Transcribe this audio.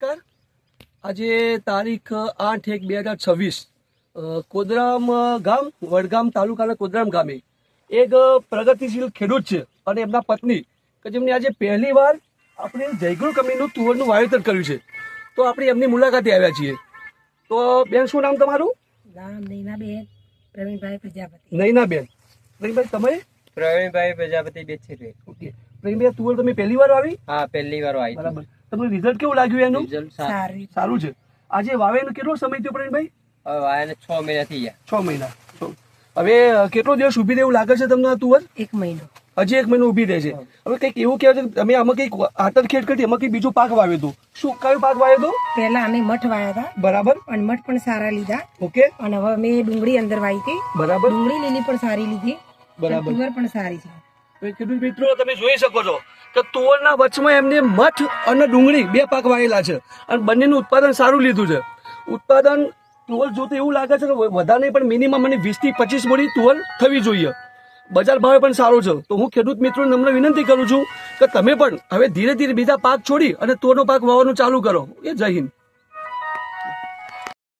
નમસ્કાર. આજે તારીખ આઠ એક બે હજાર છવ્વીસ કોદરામ ગામ વડગામ તાલુકાના કોદરામ ગામે એક પ્રગતિશીલ ખેડૂત છે અને એમના પત્ની કે જેમને આજે પહેલી વાર આપણે જયગુરુ કંપનીનું તુવરનું વાવેતર કર્યું છે. તો આપણે એમની મુલાકાતે આવ્યા છીએ. તો બેન શું નામ તમારું? નામ નૈનાબેન પ્રવીણભાઈ પ્રજાપતિ. નૈનાબેન. પ્રવીણભાઈ તમે? પ્રવીણભાઈ પ્રજાપતિ બેચેરી. ઓકે. પ્રવીણભાઈ તુવર તમે પહેલી વાર આવી હા પહેલી વાર આવી બરાબર. તમને રિઝલ્ટ કેવું લાગ્યું એનું? સારું. છે. આજે વાવેનો કેટલો સમય થયો પ્રવીણભાઈ? હવે આને છ મહિના થઈ ગયા. છ મહિના. હવે કેટલો દિવસ ઊભી રહેવું લાગે છે તમને તુવર? એક મહિનો. હજી એક મહિનો ઊભી રહે છે. હવે કંઈક એવું કહેવાય છે કે તમે આમાં કંઈક આતર ખેડ કરી એમાં કઈ બીજું પાક વાવ્યું હતું. શું કયો પાક વાવ્યો હતો? પહેલા અમે મઠ વાયા હતા. બરાબર. અને મઠ પણ સારા લીધા. ઓકે. અને હવે મેં ડુંગળી અંદર વાવી હતી. બરાબર. ડુંગળી લીલી પણ સારી લીધી. બરાબર. તુવર પણ સારી છે. ખેડૂત મિત્રો, તમે જોઈ શકો છો કે તુવરના વચમાં એમને મઠ અને ડુંગળી બે પાક વાયેલા છે અને બંનેનું ઉત્પાદન સારું લીધું છે. ઉત્પાદન તુવર જોતું એવું લાગે છે કે વધારે નહીં, પણ મિનિમમ મને વીસથી પચીસ બોરી તુવર થવી જોઈએ. બજાર ભાવે પણ સારો છે. તો હું ખેડૂત મિત્રોને નમ્ર વિનંતી કરું છું કે તમે પણ હવે ધીરે ધીરે બીજા પાક છોડી અને તુવરનો પાક વાવવાનું ચાલુ કરો. એ જય હિન્દ.